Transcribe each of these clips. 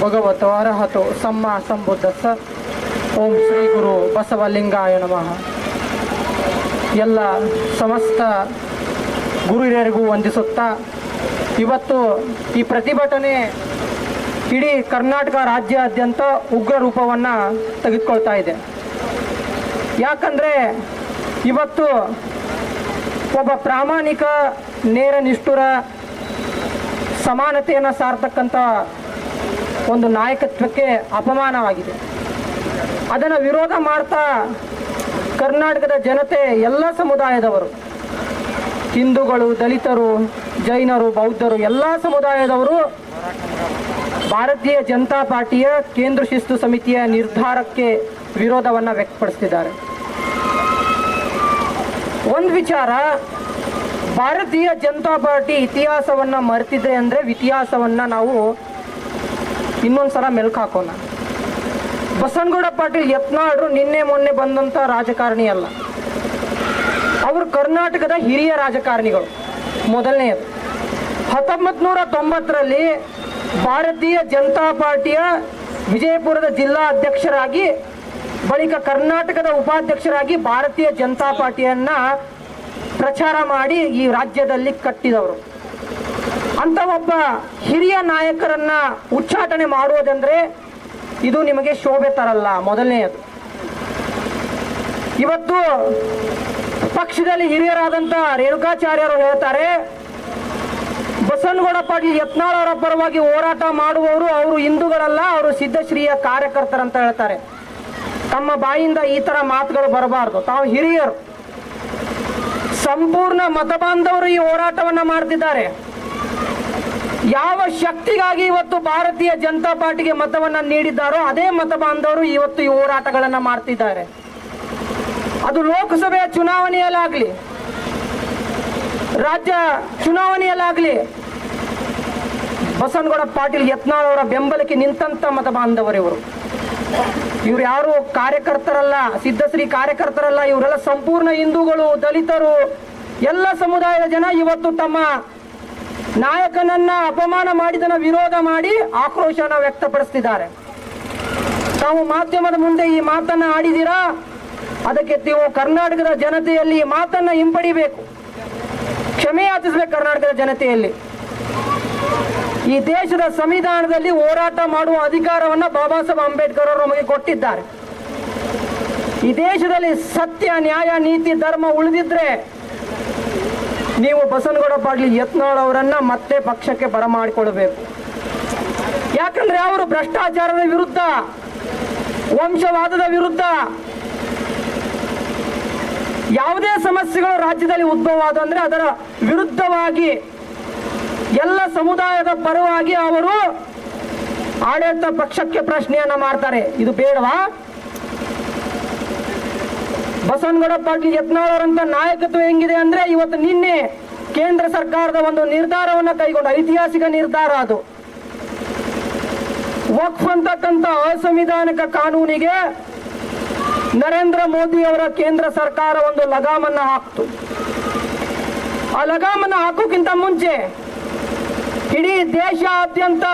ಭಗವತೋ ಅರ್ಹತೋ ಸಮ್ಮ ಸಂಬುದ್ಧಸ್ಸ ಓಂ ಶ್ರೀ ಗುರು ಬಸವಲಿಂಗಾಯ ನಮಃ. ಎಲ್ಲ ಸಮಸ್ತ ಗುರು ಹಿರಿಯರಿಗೂ ವಂದಿಸುತ್ತಾ ಇವತ್ತು ಈ ಪ್ರತಿಭಟನೆ ಇಡೀ ಕರ್ನಾಟಕ ರಾಜ್ಯಾದ್ಯಂತ ಉಗ್ರ ರೂಪವನ್ನು ತೆಗೆದುಕೊಳ್ತಾ ಇದೆ. ಯಾಕಂದರೆ ಇವತ್ತು ಒಬ್ಬ ಪ್ರಾಮಾಣಿಕ, ನೇರ, ನಿಷ್ಠುರ, ಸಮಾನತೆಯನ್ನು ಸಾರ್ತಕ್ಕಂಥ ಒಂದು ನಾಯಕತ್ವಕ್ಕೆ ಅಪಮಾನವಾಗಿದೆ. ಅದನ್ನು ವಿರೋಧ ಮಾಡ್ತಾ ಕರ್ನಾಟಕದ ಜನತೆ ಎಲ್ಲ ಸಮುದಾಯದವರು, ಹಿಂದೂಗಳು, ದಲಿತರು, ಜೈನರು, ಬೌದ್ಧರು ಎಲ್ಲ ಸಮುದಾಯದವರು ಭಾರತೀಯ ಜನತಾ ಪಾರ್ಟಿಯ ಕೇಂದ್ರ ಶಿಸ್ತು ಸಮಿತಿಯ ನಿರ್ಧಾರಕ್ಕೆ ವಿರೋಧವನ್ನು ವ್ಯಕ್ತಪಡಿಸ್ತಿದ್ದಾರೆ. ಒಂದು ವಿಚಾರ, ಭಾರತೀಯ ಜನತಾ ಪಾರ್ಟಿ ಇತಿಹಾಸವನ್ನು ಮರೆತಿದೆ ಅಂದರೆ ಇತಿಹಾಸವನ್ನು ನಾವು ಇನ್ನೊಂದು ಸಲ ಮೆಲ್ಕು ಹಾಕೋಣ. ಬಸನಗೌಡ ಪಾಟೀಲ್ ಯತ್ನಾಳ್ರು ನಿನ್ನೆ ಮೊನ್ನೆ ಬಂದಂಥ ರಾಜಕಾರಣಿ ಅಲ್ಲ. ಅವರು ಕರ್ನಾಟಕದ ಹಿರಿಯ ರಾಜಕಾರಣಿಗಳು. ಮೊದಲನೆಯದು ಹತ್ತೊಂಬತ್ತು ನೂರ ತೊಂಬತ್ತರಲ್ಲಿ ಭಾರತೀಯ ಜನತಾ ಪಾರ್ಟಿಯ ವಿಜಯಪುರದ ಜಿಲ್ಲಾ ಅಧ್ಯಕ್ಷರಾಗಿ, ಬಳಿಕ ಕರ್ನಾಟಕದ ಉಪಾಧ್ಯಕ್ಷರಾಗಿ ಭಾರತೀಯ ಜನತಾ ಪಾರ್ಟಿಯನ್ನ ಪ್ರಚಾರ ಮಾಡಿ ಈ ರಾಜ್ಯದಲ್ಲಿ ಕಟ್ಟಿದವರು. ಅಂತ ಒಬ್ಬ ಹಿರಿಯ ನಾಯಕರನ್ನ ಉಚ್ಚಾಟನೆ ಮಾಡುವುದಂದ್ರೆ ಇದು ನಿಮಗೆ ಶೋಭೆ ತರಲ್ಲ. ಮೊದಲನೆಯದು. ಇವತ್ತು ಪಕ್ಷದಲ್ಲಿ ಹಿರಿಯರಾದಂಥ ರೇಣುಕಾಚಾರ್ಯರು ಹೇಳ್ತಾರೆ, ಬಸವನಗೌಡ ಪಾಟೀಲ್ ಯತ್ನಾಳ್ ಪರವಾಗಿ ಹೋರಾಟ ಮಾಡುವವರು ಅವರು ಹಿಂದೂಗಳಲ್ಲ, ಅವರು ಸಿದ್ಧಶ್ರೀಯ ಕಾರ್ಯಕರ್ತರಂತ ಹೇಳ್ತಾರೆ. ತಮ್ಮ ಬಾಯಿಂದ ಈ ತರ ಮಾತುಗಳು ಬರಬಾರ್ದು. ತಾವು ಹಿರಿಯರು. ಸಂಪೂರ್ಣ ಮತ ಬಾಂಧವರು ಈ ಹೋರಾಟವನ್ನ ಮಾಡ್ತಿದ್ದಾರೆ. ಯಾವ ಶಕ್ತಿಗಾಗಿ ಇವತ್ತು ಭಾರತೀಯ ಜನತಾ ಪಾರ್ಟಿಗೆ ಮತವನ್ನ ನೀಡಿದ್ದಾರೋ ಅದೇ ಮತ ಬಾಂಧವರು ಇವತ್ತು ಈ ಹೋರಾಟಗಳನ್ನ ಮಾಡ್ತಿದ್ದಾರೆ. ಅದು ಲೋಕಸಭೆಯ ಚುನಾವಣೆಯಲ್ಲಾಗ್ಲಿ, ರಾಜ್ಯ ಚುನಾವಣೆಯಲ್ಲಾಗ್ಲಿ, ಬಸವನಗೌಡ ಪಾಟೀಲ್ ಯತ್ನಾಳ್ ಅವರ ಬೆಂಬಲಕ್ಕೆ ನಿಂತಂತ ಮತ ಬಾಂಧವರು ಇವರು. ಇವ್ರು ಯಾರು ಕಾರ್ಯಕರ್ತರಲ್ಲ, ಸಿದ್ಧಶ್ರೀ ಕಾರ್ಯಕರ್ತರಲ್ಲ, ಇವರೆಲ್ಲ ಸಂಪೂರ್ಣ ಹಿಂದೂಗಳು, ದಲಿತರು, ಎಲ್ಲ ಸಮುದಾಯದ ಜನ ಇವತ್ತು ತಮ್ಮ ನಾಯಕನನ್ನ ಅಪಮಾನ ಮಾಡಿದನ ವಿರೋಧ ಮಾಡಿ ಆಕ್ರೋಶನ ವ್ಯಕ್ತಪಡಿಸ್ತಿದ್ದಾರೆ. ತಾವು ಮಾಧ್ಯಮದ ಮುಂದೆ ಈ ಮಾತನ್ನ ಆಡಿದಿರಾ ಅದಕ್ಕೆ ನೀವು ಕರ್ನಾಟಕದ ಜನತೆಯಲ್ಲಿ ಈ ಮಾತನ್ನ ಹಿಂಪಡಿಬೇಕು. ಕ್ಷಮೆ ಯಾಚಿಸ್ಬೇಕು ಕರ್ನಾಟಕದ ಜನತೆಯಲ್ಲಿ. ಈ ದೇಶದ ಸಂವಿಧಾನದಲ್ಲಿ ಹೋರಾಟ ಮಾಡುವ ಅಧಿಕಾರವನ್ನ ಬಾಬಾ ಸಾಹೇಬ್ ಅಂಬೇಡ್ಕರ್ ಅವರು ನಮಗೆ ಕೊಟ್ಟಿದ್ದಾರೆ. ಈ ದೇಶದಲ್ಲಿ ಸತ್ಯ, ನ್ಯಾಯ, ನೀತಿ, ಧರ್ಮ ಉಳಿದಿದ್ರೆ ನೀವು ಬಸನಗೌಡ ಪಾಟೀಲ್ ಯತ್ನಾಳ್ ಅವರನ್ನ ಮತ್ತೆ ಪಕ್ಷಕ್ಕೆ ಬರಮಾಡಿಕೊಳ್ಬೇಕು ಯಾಕಂದ್ರೆ ಅವರು ಭ್ರಷ್ಟಾಚಾರದ ವಿರುದ್ಧ, ವಂಶವಾದದ ವಿರುದ್ಧ ಯಾವುದೇ ಸಮಸ್ಯೆಗಳು ರಾಜ್ಯದಲ್ಲಿ ಉದ್ಭವ ಆದ ಅಂದ್ರೆ ಅದರ ವಿರುದ್ಧವಾಗಿ ಎಲ್ಲ ಸಮುದಾಯದ ಪರವಾಗಿ ಅವರು ಆಡಳಿತ ಪಕ್ಷಕ್ಕೆ ಪ್ರಶ್ನೆಯನ್ನ ಮಾಡ್ತಾರೆ. ಇದು ಬೇಡವಾ? ಬಸವನಗೌಡ ಪಾಟೀಲ್ ಯತ್ನಾಳರಂತ ನಾಯಕತ್ವ ಹೆಂಗಿದೆ ಅಂದ್ರೆ ಇವತ್ತು ನಿನ್ನೆ ಕೇಂದ್ರ ಸರ್ಕಾರದ ಒಂದು ನಿರ್ಧಾರವನ್ನ ಕೈಗೊಂಡ ಐತಿಹಾಸಿಕ ನಿರ್ಧಾರ ಅದು. ವಕ್ಫ್ ಅಂತಕ್ಕಂಥ ಅಸಂವಿಧಾನಿಕ ಕಾನೂನಿಗೆ ನರೇಂದ್ರ ಮೋದಿ ಅವರ ಕೇಂದ್ರ ಸರ್ಕಾರ ಒಂದು ಲಗಾಮನ್ನ ಹಾಕ್ತು. ಆ ಲಗಾಮನ್ನ ಹಾಕೋಕ್ಕಿಂತ ಮುಂಚೆ ಇಡೀ ದೇಶಾದ್ಯಂತ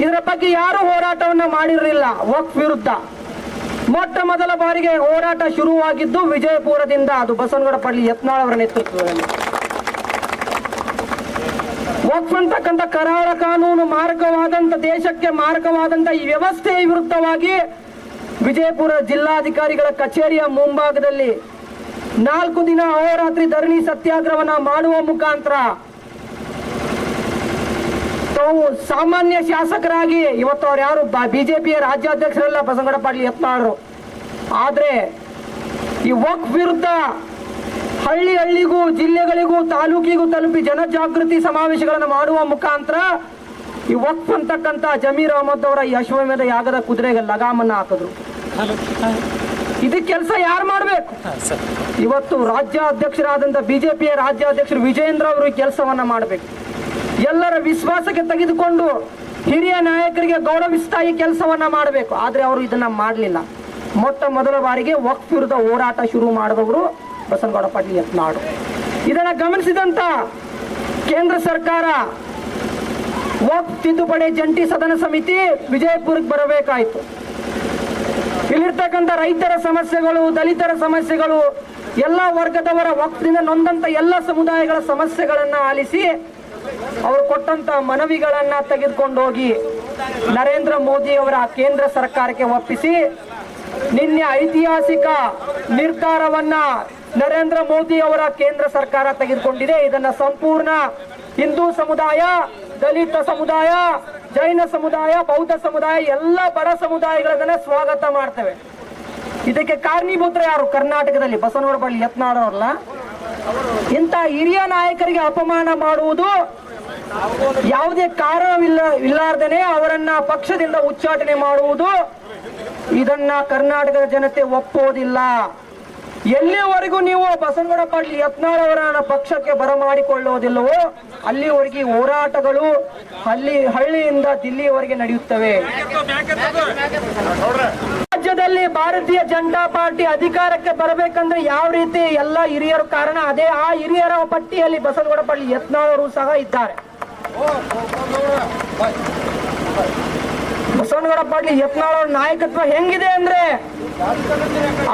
ಇದರ ಬಗ್ಗೆ ಯಾರು ಹೋರಾಟವನ್ನ ಮಾಡಿರಲಿಲ್ಲ ವಕ್ಫ್ ವಿರುದ್ಧ. ಮೊಟ್ಟ ಮೊದಲ ಬಾರಿಗೆ ಹೋರಾಟ ಶುರುವಾಗಿದ್ದು ವಿಜಯಪುರದಿಂದ ಅದು ಬಸವನಗೌಡ ಪಾಟೀಲ್ ಯತ್ನಾಳ್ ಅವರ ನೇತೃತ್ವದಲ್ಲಿ. ವಕ್ಫ್ ಅಂತಕ್ಕಂಥ ಕರಾಳ ಕಾನೂನು ಮಾರಕವಾದಂಥ ದೇಶಕ್ಕೆ ಮಾರಕವಾದಂಥ ಈ ವ್ಯವಸ್ಥೆಯ ವಿರುದ್ಧವಾಗಿ ವಿಜಯಪುರ ಜಿಲ್ಲಾಧಿಕಾರಿಗಳ ಕಚೇರಿಯ ಮುಂಭಾಗದಲ್ಲಿ ನಾಲ್ಕು ದಿನ ಅಹೋರಾತ್ರಿ ಧರಣಿ ಸತ್ಯಾಗ್ರಹವನ್ನ ಮಾಡುವ ಮುಖಾಂತರ ತಾವು ಸಾಮಾನ್ಯ ಶಾಸಕರಾಗಿ ಇವತ್ತು ಅವ್ರು ಯಾರು ಬಿಜೆಪಿಯ ರಾಜ್ಯಾಧ್ಯಕ್ಷರೆಲ್ಲ ಬಸವಗಡ ಪಾಟೀಲ್ ಯತ್ನಾಳರು ಆದ್ರೆ ಈ ವಕ್ ವಿರುದ್ಧ ಹಳ್ಳಿ ಹಳ್ಳಿಗೂ, ಜಿಲ್ಲೆಗಳಿಗೂ, ತಾಲೂಕಿಗೂ ತಲುಪಿ ಜನಜಾಗೃತಿ ಸಮಾವೇಶಗಳನ್ನು ಮಾಡುವ ಮುಖಾಂತರ ಈ ವಕ್ಫ್ ಅಂತಕ್ಕಂಥ ಜಮೀರ್ ಅಹಮದ್ ಅವರ ಈ ಅಶ್ವಮೇಧ ಯಾಗದ ಕುದುರೆಗೆ ಲಗಾಮನ್ನ ಹಾಕಿದ್ರು. ಇದು ಕೆಲಸ ಯಾರು ಮಾಡಬೇಕು? ಇವತ್ತು ರಾಜ್ಯಾಧ್ಯಕ್ಷರಾದಂಥ ಬಿಜೆಪಿಯ ರಾಜ್ಯಾಧ್ಯಕ್ಷರು ವಿಜಯೇಂದ್ರ ಅವರು ಈ ಕೆಲಸವನ್ನ ಮಾಡಬೇಕು. ಎಲ್ಲರ ವಿಶ್ವಾಸಕ್ಕೆ ತೆಗೆದುಕೊಂಡು ಹಿರಿಯ ನಾಯಕರಿಗೆ ಗೌರವಿಸ್ತಾ ಈ ಕೆಲಸವನ್ನ ಮಾಡಬೇಕು. ಆದ್ರೆ ಅವರು ಇದನ್ನ ಮಾಡಲಿಲ್ಲ. ಮೊಟ್ಟ ಮೊದಲ ಬಾರಿಗೆ ವಕ್ಫ್ ವಿರುದ್ಧ ಹೋರಾಟ ಶುರು ಮಾಡಿದವರು ಬಸನಗೌಡ ಪಾಟೀಲ್ ಯತ್ನಾಡು ಇದನ್ನ ಗಮನಿಸಿದಂತ ಕೇಂದ್ರ ಸರ್ಕಾರ ವಕ್ಫ್ ತಿದ್ದುಪಡಿ ಜಂಟಿ ಸದನ ಸಮಿತಿ ವಿಜಯಪುರಕ್ಕೆ ಬರಬೇಕಾಯಿತು. ಇಲ್ಲಿರ್ತಕ್ಕಂಥ ರೈತರ ಸಮಸ್ಯೆಗಳು, ದಲಿತರ ಸಮಸ್ಯೆಗಳು, ಎಲ್ಲ ವರ್ಗದವರ ವಕ್ಫ್ನಿಂದ ನೊಂದಂತ ಎಲ್ಲ ಸಮುದಾಯಗಳ ಸಮಸ್ಯೆಗಳನ್ನ ಆಲಿಸಿ ಅವರು ಕೊಟ್ಟಂತ ಮನವಿಗಳನ್ನ ತೆಗೆದುಕೊಂಡು ಹೋಗಿ ನರೇಂದ್ರ ಮೋದಿ ಅವರ ಕೇಂದ್ರ ಸರ್ಕಾರಕ್ಕೆ ಒಪ್ಪಿಸಿ ನಿನ್ನೆ ಐತಿಹಾಸಿಕ ನಿರ್ಧಾರವನ್ನ ನರೇಂದ್ರ ಮೋದಿ ಅವರ ಕೇಂದ್ರ ಸರ್ಕಾರ ತೆಗೆದುಕೊಂಡಿದೆ. ಇದನ್ನ ಸಂಪೂರ್ಣ ಹಿಂದೂ ಸಮುದಾಯ, ದಲಿತ ಸಮುದಾಯ, ಜೈನ ಸಮುದಾಯ, ಬೌದ್ಧ ಸಮುದಾಯ, ಎಲ್ಲ ಬಡ ಸಮುದಾಯಗಳನ್ನ ಸ್ವಾಗತ ಮಾಡ್ತೇವೆ. ಇದಕ್ಕೆ ಕಾರಣೀಭೂತರು ಯಾರು? ಕರ್ನಾಟಕದಲ್ಲಿ ಬಸವನಗೌಡ ಬಳಿ ಯತ್ನಾಳವ್ರಲ್ಲ ಇಂಥ ಹಿರಿಯ ನಾಯಕರಿಗೆ ಅಪಮಾನ ಮಾಡುವುದು ಯಾವುದೇ ಕಾರಣವಿಲ್ಲ, ಇಲ್ಲಾರ್ದೇನೆ ಅವರನ್ನ ಪಕ್ಷದಿಂದ ಉಚ್ಚಾಟನೆ ಮಾಡುವುದು. ಇದನ್ನ ಕರ್ನಾಟಕದ ಜನತೆ ಒಪ್ಪೋದಿಲ್ಲ ಎಲ್ಲಿವರೆಗೂ ನೀವು ಬಸವನಗೌಡ ಪಾಟೀಲ್ ಯತ್ನಾಳ್ ಅವರ ಪಕ್ಷಕ್ಕೆ ಬರಮಾಡಿಕೊಳ್ಳೋದಿಲ್ಲವೋ ಅಲ್ಲಿವರೆಗೆ ಹೋರಾಟಗಳು ಹಳ್ಳಿ ಹಳ್ಳಿಯಿಂದ ದಿಲ್ಲಿಯವರೆಗೆ ನಡೆಯುತ್ತವೆ. ರಾಜ್ಯದಲ್ಲಿ ಭಾರತೀಯ ಜನತಾ ಪಾರ್ಟಿ ಅಧಿಕಾರಕ್ಕೆ ಬರಬೇಕಂದ್ರೆ ಯಾವ ರೀತಿ ಎಲ್ಲ ಹಿರಿಯರು ಕಾರಣ? ಅದೇ ಆ ಹಿರಿಯರ ಪಟ್ಟಿಯಲ್ಲಿ ಬಸವನಗೌಡ ಪಾಟೀಲ್ ಯತ್ನಾಳ್ ಸಹ ಇದ್ದಾರೆ. ಬಸವನಗೌಡ ಪಾಟೀಲ್ ಯತ್ನಾಳ್ ಅವ್ರ ನಾಯಕತ್ವ ಹೆಂಗಿದೆ ಅಂದ್ರೆ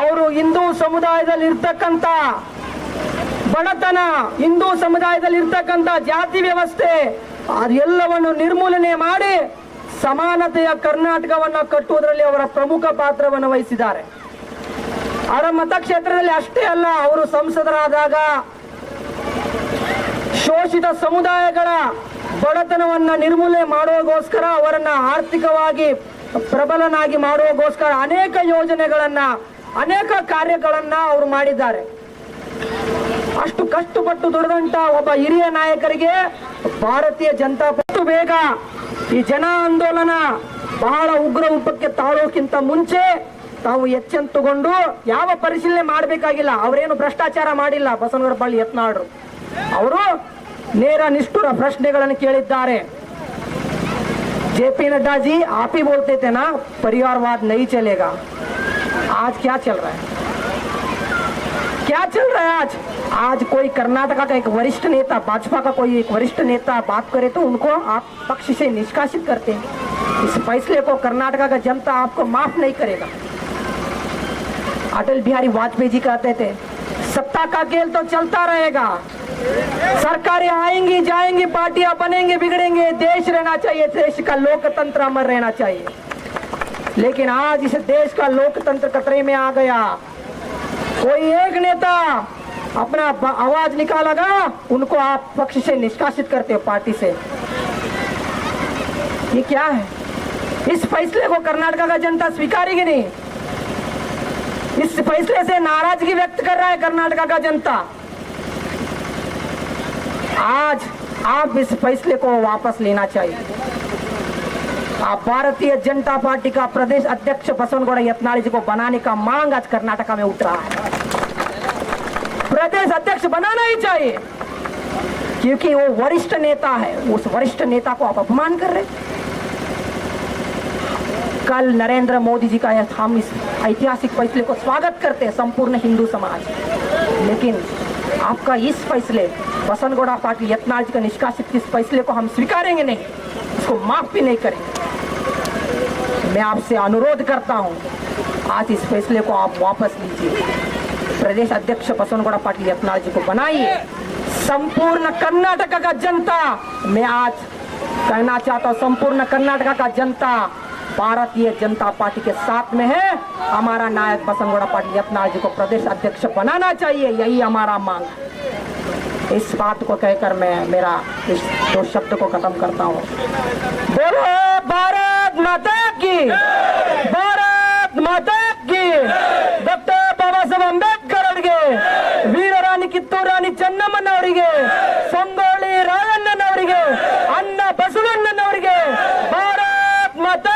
ಅವರು ಹಿಂದೂ ಸಮುದಾಯದಲ್ಲಿ ಇರ್ತಕ್ಕಂತ ಬಡತನ, ಹಿಂದೂ ಸಮುದಾಯದಲ್ಲಿ ಇರ್ತಕ್ಕಂತ ಜಾತಿ ವ್ಯವಸ್ಥೆ, ಅದೆಲ್ಲವನ್ನು ನಿರ್ಮೂಲನೆ ಮಾಡಿ ಸಮಾನತೆಯ ಕರ್ನಾಟಕವನ್ನ ಕಟ್ಟುವುದರಲ್ಲಿ ಅವರ ಪ್ರಮುಖ ಪಾತ್ರವನ್ನು ವಹಿಸಿದ್ದಾರೆ. ಅವರ ಮತಕ್ಷೇತ್ರದಲ್ಲಿ ಅಷ್ಟೇ ಅಲ್ಲ, ಅವರು ಸಂಸದರಾದಾಗ ಶೋಷಿತ ಸಮುದಾಯಗಳ ಬಡತನವನ್ನ ನಿರ್ಮೂಲನೆ ಮಾಡೋಗೋಸ್ಕರ ಅವರನ್ನು ಆರ್ಥಿಕವಾಗಿ ಪ್ರಬಲನಾಗಿ ಮಾಡುವಗೋಸ್ಕರ ಅನೇಕ ಯೋಜನೆಗಳನ್ನು, ಅನೇಕ ಕಾರ್ಯಗಳನ್ನು ಅವರು ಮಾಡಿದ್ದಾರೆ. ಅಷ್ಟು ಕಷ್ಟಪಟ್ಟು ದುಡಿದಂತ ಒಬ್ಬ ಹಿರಿಯ ನಾಯಕರಿಗೆ ಭಾರತೀಯ ಜನತಾ ಪಕ್ಷ ಬೇಗ ಈ ಜನ ಆಂದೋಲನ ಬಹಳ ಉಗ್ರ ರೂಪಕ್ಕೆ ತಾಳೋಕ್ಕಿಂತ ಮುಂಚೆ ತಾವು ಎಚ್ಚೆತ್ತುಕೊಂಡು ಯಾವ ಪರಿಶೀಲನೆ ಮಾಡಬೇಕಾಗಿಲ್ಲ. ಅವರೇನು ಭ್ರಷ್ಟಾಚಾರ ಮಾಡಿಲ್ಲ ಬಸವನಗೌಡ ಬಳ್ಳಿ ಯತ್ನಾಳ್ರು. ಅವರು ನೇರ ನಿಷ್ಠುರ ಪ್ರಶ್ನೆಗಳನ್ನು ಕೇಳಿದ್ದಾರೆ जेपी नड्डा जी आप ही बोलते थे ना परिवारवाद नहीं चलेगा आज क्या चल रहा है क्या चल रहा है आज आज कोई कर्नाटका का एक वरिष्ठ नेता भाजपा का कोई एक वरिष्ठ नेता बात करे तो उनको आप पक्ष से निष्कासित करते हैं इस फैसले को कर्नाटका का जनता आपको माफ नहीं करेगा अटल बिहारी वाजपेयी जी कहते थे सत्ता का खेल तो चलता रहेगा। सरकारें आएँगी, जाएँगी, पार्टियाँ बनेंगे, बिगड़ेंगे। देश रहना चाहिए, देश का लोकतंत्र अमर रहना चाहिए। लेकिन आज इस देश का लोकतंत्र खतरे में आ गया। कोई एक नेता अपना आवाज़ निकालेगा, उनको आप पक्ष से निष्कासित करते हो, पार्टी से। ये क्या है? इस फैसले को कर्नाटका का जनता स्वीकारेगी नहीं। इस फैसले से नाराज़गी व्यक्त कर रहा है कर्नाटका का जनता। आज आप इस फैसले को वापस लेना चाहिए। आप भारतीय जनता पार्टी का प्रदेश अध्यक्ष बसवनगौड़ यत्नाली जी को बनाने का मांग आज कर्नाटका में उठ रहा है। प्रदेश अध्यक्ष बनाना ही चाहिए, क्योंकि वो वरिष्ठ नेता है। उस वरिष्ठ नेता को आप अपमान कर रहे हैं। कल नरेंद्र मोदी जी का हम इस ऐतिहासिक फैसले को स्वागत करते हैं संपूर्ण हिंदू समाज। लेकिन आपका इस फैसले, बसनगौड़ा पाटिल यत्नाल जी का निष्कासित इस फैसले को हम स्वीकारेंगे नहीं उसको माफ़ भी नहीं करेंगे। मैं आपसे अनुरोध करता हूँ, आज इस फैसले को आप वापस लीजिए। प्रदेश अध्यक्ष बसवनगौड़ा पाटिल यत्नाल जी को बनाइए। संपूर्ण कर्नाटक का जनता, मैं आज कहना चाहता हूँ, संपूर्ण कर्नाटक का जनता भारतीय जनता पार्टी के साथ में है हमारा नायक बसनगौड़ा पाटिल यत्नाल जी को प्रदेश अध्यक्ष बनाना चाहिए यही हमारा मांग है इस बात को कहकर मैं मेरा इस दो शब्द को खत्म करता हूँ बोलो भारत माता की ಭಾರತ್ ಮಾತಾ ಕಿ ಡಾಕ್ಟರ್ ಬಾಬಾ ಸಾಹೇಬ್ ಅಂಬೇಡ್ಕರ್ ಅವರಿಗೆ ವೀರರಾಣಿ ಕಿತ್ತೂರಾಣಿ ಚೆನ್ನಮ್ಮನವರಿಗೆ ಸಂಗೊಳ್ಳಿ ರಾಯಣ್ಣನವರಿಗೆ ಅನ್ನ ಬಸವಣ್ಣನವರಿಗೆ ಭಾರತ್ ಮಾತಾ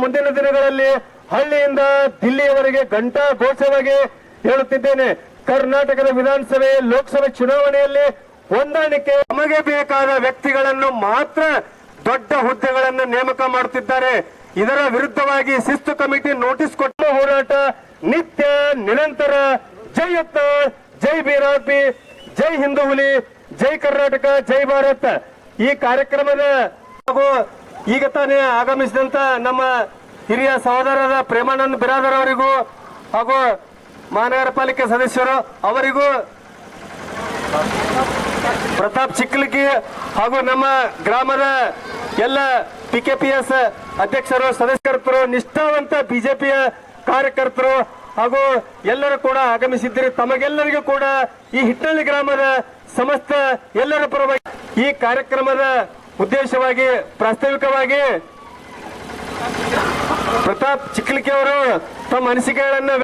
ಮುಂದಿನ ದಿನಗಳಲ್ಲಿ ಹಳ್ಳಿಯಿಂದ ದಿಲ್ಲಿಯವರೆಗೆ ಘಂಟಾ ಘೋಷವಾಗಿ ಹೇಳುತ್ತಿದ್ದೇನೆ. ಕರ್ನಾಟಕದ ವಿಧಾನಸಭೆ, ಲೋಕಸಭೆ ಚುನಾವಣೆಯಲ್ಲಿ ಹೊಂದಾಣಿಕೆ. ನಮಗೆ ಬೇಕಾದ ವ್ಯಕ್ತಿಗಳನ್ನು ಮಾತ್ರ ದೊಡ್ಡ ಹುದ್ದೆಗಳನ್ನು ನೇಮಕ ಮಾಡುತ್ತಿದ್ದಾರೆ. ಇದರ ವಿರುದ್ಧವಾಗಿ ಶಿಸ್ತು ಕಮಿಟಿ ನೋಟಿಸ್ ಕೊಟ್ಟ ಹೋರಾಟ ನಿತ್ಯ ನಿರಂತರ. ಜೈ ಅತ್ತ ಜೈ ಬೀರಾಪಿ ಜೈ ಹಿಂದೂ ಹುಲಿ, ಜೈ ಕರ್ನಾಟಕ, ಜೈ ಭಾರತ್. ಈ ಕಾರ್ಯಕ್ರಮದ ಹಾಗೂ ಈಗ ತಾನೇ ಆಗಮಿಸಿದಂತ ನಮ್ಮ ಹಿರಿಯ ಸಹೋದರರ ಪ್ರೇಮಾನಂದ್ ಬಿರಾದರ್ ಅವರಿಗೂ ಹಾಗೂ ಮಹಾನಗರ ಪಾಲಿಕೆ ಸದಸ್ಯರು ಅವರಿಗೂ ಪ್ರತಾಪ್ ಚಿಕ್ಕಲಿಗಿ ಹಾಗೂ ನಮ್ಮ ಗ್ರಾಮದ ಎಲ್ಲ ಪಿಕೆಪಿಎಸ್ ಅಧ್ಯಕ್ಷರು, ಸದಸ್ಯರು, ನಿಷ್ಠಾವಂತ ಬಿಜೆಪಿಯ ಕಾರ್ಯಕರ್ತರು ಹಾಗೂ ಎಲ್ಲರೂ ಕೂಡ ಆಗಮಿಸಿದ್ದೀರಿ ತಮಗೆಲ್ಲರಿಗೂ ಕೂಡ ಈ ಹಿಟ್ಟಳ್ಳಿ ಗ್ರಾಮದ ಸಮಸ್ತ ಎಲ್ಲರ ಪರವಾಗಿ ಈ ಕಾರ್ಯಕ್ರಮದ ಉದ್ದೇಶವಾಗಿ, ಪ್ರಾಸ್ತಾವಿಕವಾಗಿ ಪ್ರತಾಪ್ ಚಿಕ್ಲಿಕೆ ಅವರು ತಮ್ಮ ಅನಿಸಿಕೆಗಳನ್ನು